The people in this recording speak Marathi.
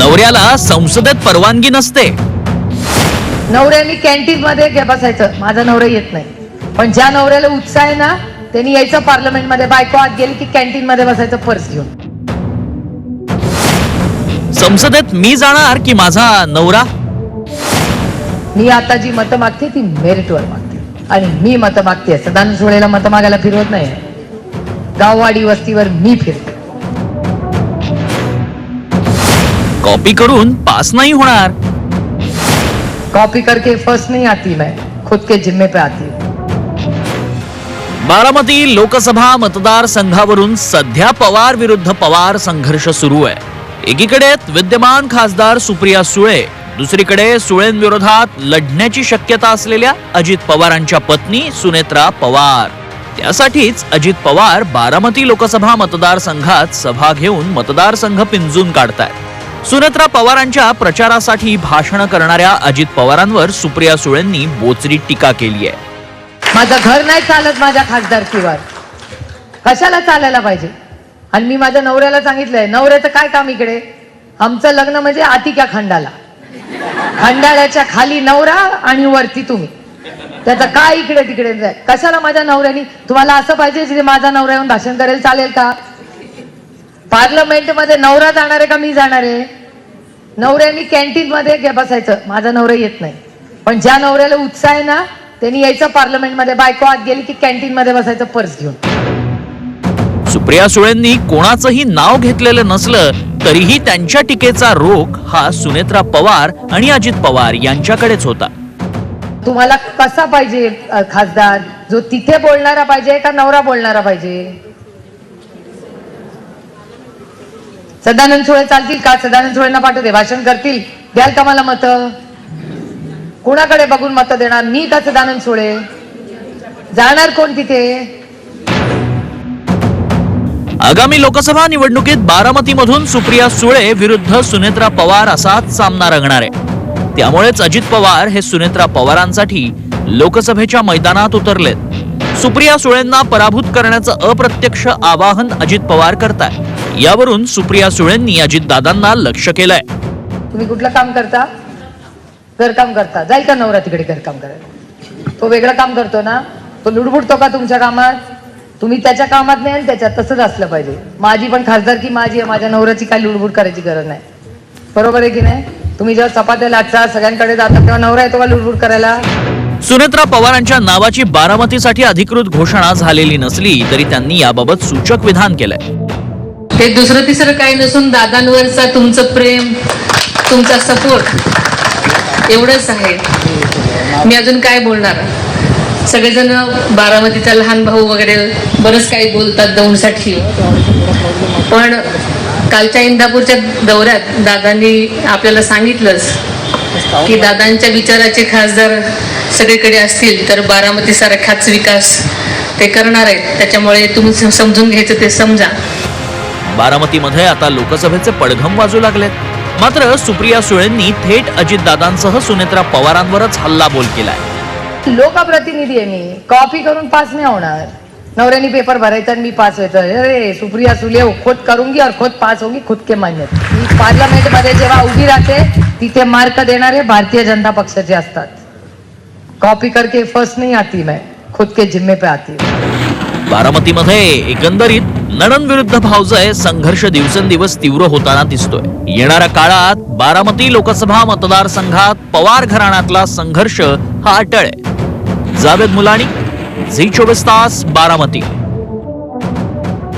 नवऱ्याला संसदेत परवानगी नसते. नवऱ्याने कॅन्टीन मध्ये बसायचं. माझा नवरा येत नाही. पण ज्या नवऱ्याला उत्साह आहे ना त्यांनी यायचं पार्लमेंटमध्ये. बायको आत गेली की कॅन्टीन मध्ये बसायचं पर्स घेऊन. संसदेत मी जाणार की माझा नवरा? मी आता जी मतं मागते ती मेरिटवर मागते. आणि मी मतं मागते. सदानंद सोळेला मतं मागायला फिरवत नाही. गाववाडी वस्तीवर मी फिरते. कॉपी करून पास नाही होणार. कॉपी करके फर्स्ट नहीं आती मैं खुद के जिम्मे पे आती हूँ। बारामती लोकसभा मतदारसंघावरून सध्या पवार विरुद्ध पवार संघर्ष सुरू आहे. एकीकडे विद्यमान खासदार सुप्रिया सुळे दुसरीकडे सुळेंविरोधात लढण्याची शक्यता असलेल्या अजित पवारांच्या पत्नी सुनेत्रा पवार. त्यासाठीच अजित पवार बारामती लोकसभा मतदारसंघात सभा घेऊन मतदारसंघ पिंजून काढतायत. सुनत्रा पवारांच्या प्रचारासाठी भाषण करणाऱ्या अजित पवारांवर सुप्रिया सुळेंनी बोचरी टीका केली आहे. माझं घर नाही चालत माझ्या खासदारकीवर. कशाला चालायला पाहिजे? आणि मी माझ्या नवऱ्याला सांगितलंय नवऱ्याचं काय काम इकडे? आमचं लग्न म्हणजे आतिक्या खंडाला. खंडाळ्याच्या खाली नवरा आणि वरती तुम्ही. त्याचं काय इकडे तिकडे जाय कशाला माझ्या नवऱ्यानी? तुम्हाला असं पाहिजे माझा नवरा येऊन भाषण करेल चालेल का? पार्लमेंटमध्ये नवरा जाणार आहे का मी जाणार आहे? नवऱ्यानी कॅन्टीन मध्ये घे बसायचं. माझा नवरा येत नाही. पण ज्या नवऱ्याला उत्साह आहे ना त्यांनी यायचं पार्लमेंटमध्ये बायको आत गेली की कॅन्टीन मध्ये बसायचं पर्स घेऊन. सुप्रिया सुळेंनी कोणाचंही नाव घेतलेलं नसलं तरीही त्यांच्या टीकेचा रोख हा सुनेत्रा पवार आणि अजित पवार यांच्याकडेच होता. तुम्हाला कसा पाहिजे खासदार? जो तिथे बोलणारा पाहिजे का नवरा बोलणारा पाहिजे? सदानंद सुळे चालतील का? सदानंद सुळेंना पाठवते. भाषण करतील. द्याल का मला मत? कुणाकडे बघून मत देणार? मी का सदानंद सुळे? जाणार कोण तिथे? आगामी लोकसभा निवडणुकीत बारामतीमधून सुप्रिया सुळे विरुद्ध सुनेत्रा पवार असाच सामना रंगणार आहे. त्यामुळेच अजित पवार हे सुनेत्रा पवारांसाठी लोकसभेच्या मैदानात उतरलेत. सुप्रिया सुळेंना पराभूत करण्याचं अप्रत्यक्ष आवाहन अजित पवार करताय यावरून सुप्रिया सुळेंनी अजित दादांना लक्ष केलंय. तुम्ही कुठलं काम करता? घरकाम करता. जाईल का नवरा तिकडे घरकाम करायला? तो वेगळं काम करतो ना? तो लुडबुडतो का तुमच्या कामात? तुम्ही त्याच्या कामात नाही त्याच्यात तसंच असलं पाहिजे. माझी पण खासदार की माझी आहे माझ्या नवऱ्याची काय लुडबुड करायची गरज नाही. बरोबर आहे की नाही? तुम्ही जेव्हा चपात्या लाटता सगळ्यांकडे जाता तेव्हा नवरा येतो का लुडबुड करायला? सुनेत्रा पवारांच्या नावाची बारामतीसाठी अधिकृत घोषणा झालेली नसली तरी त्यांनी याबाबत सूचक विधान केलंय. हे दुसरं तिसरं काही नसून दादांवरचा तुमचं प्रेम तुमचा सपोर्ट एवढंच आहे. मी अजून काय बोलणार? सगळेजण बारामतीचा लहान भाऊ वगैरे बरंच काही बोलतात दौंडसाठी. पण कालच्या इंदापूरच्या दौऱ्यात दादांनी आपल्याला सांगितलंच की दादांच्या विचाराचे खासदार सगळीकडे असतील तर बारामतीसारखाच विकास ते करणार आहेत. त्याच्यामुळे तुम्ही समजून घ्यायचं ते समजा. बारामतीमध्ये आता लोकसभेचे पडघम वाजू लागलेत. मात्र सुप्रिया सुळेंनी थेट अजितदादांसह सुनेत्रा पवारांवरच हल्लाबोल केलाय. लोकप्रतिनिधी आहे मी. कॉपी करून पास नाही होणार. नवऱ्यानी पेपर भरायचा आणि मी पास व्हायचं. अरे सुप्रिया सुले खुद करूंगी और खुद पास होगी खुद के मान्य. मी पार्लमेंटमध्ये जेव्हा उभी राहते तिथे मार्क देणारे भारतीय जनता पक्षाचे असतात. कॉपी करके फर्स्ट नहीं आती मैं. खुद के जिम्मे पे आती बारामतीमध्ये एकंदरीत नणन विरुद्ध भावजय संघर्ष दिवसेंदिवस तीव्र होताना दिसतोय. येणाऱ्या काळात बारामती लोकसभा मतदारसंघात पवार घराण्यातला संघर्ष हा अटळ आहे. जावेद मुलानी झी चोवीस तास बारामती.